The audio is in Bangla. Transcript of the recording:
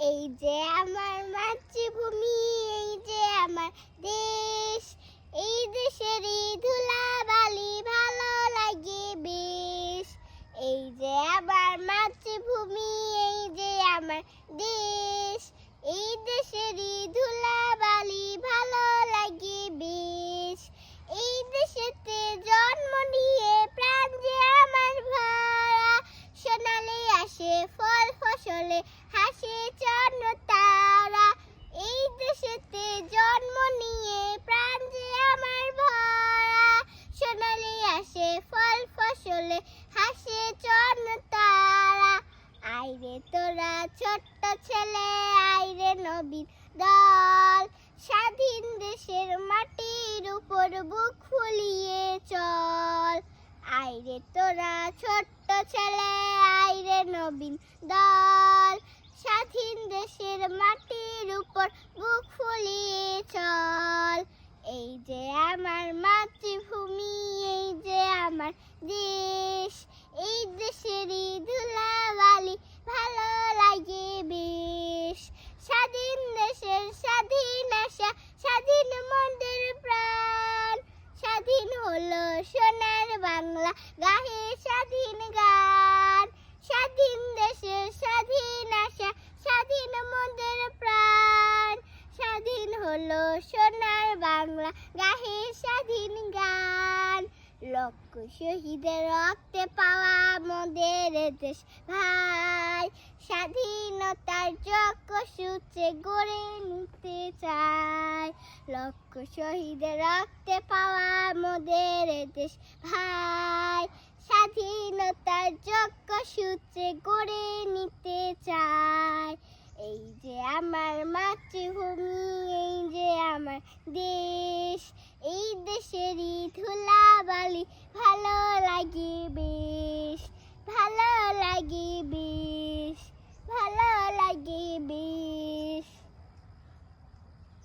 এই যে আমার মাতৃভূমি, এই যে আমার দেশ, এই দেশেরই ধুলাবালি ভালো লাগে বেশ। এই যে আমার মাতৃভূমি, এই যে আমার দেশ, এই দেশেরই ধুলাবালি ভালো লাগে বেশ। এই দেশেতে জন্ম নিয়ে প্রাণ যে আমার ভরা সোনালি আসে ফল ফসলে হাসে চন্ন তারা, এই দেশেতে জন্ম নিয়ে প্রাণ যে আমার ভরা। সোনালি আসে ফল ফসলে, হাসে চন্ন তারা। আইরে তোরা ছোট্ট ছেলে আইরে নবীন দল। স্বাধীন দেশের মাটির উপর বুক ফুলিয়ে চল। আইরে তোরা ছোট্ট ছেলে আইরে নবীন দল। স্বাধীন দেশের মাটির উপর বুক ফুলিয়ে চল। এই যে আমার মাতৃভূমি, এই যে আমার দেশ, এই দেশেরই ধুলাবালি ভালো লাগে বেশ। স্বাধীন দেশের স্বাধীন আশা, স্বাধীন মন্দির প্রাণ। স্বাধীন হলো সোনার বাংলা, গাহে স্বাধীন গান। সোনার বাংলা গাহে স্বাধীন গান। লক্ষ শহীদের রক্তে পাওয়া আমাদের দেশ ভাই। স্বাধীনতার যজ্ঞ সূচে গড়ে নিতে চাই। লক্ষ শহীদের রক্তে পাওয়া আমাদের দেশ ভাই। স্বাধীনতার যজ্ঞ সূচে গড়ে নিতে চাই। এই যে আমার মাতৃভূমি আমার দেশ এই দেশেরই ধুলাবালি ভালো লাগে বেশ ভালো লাগে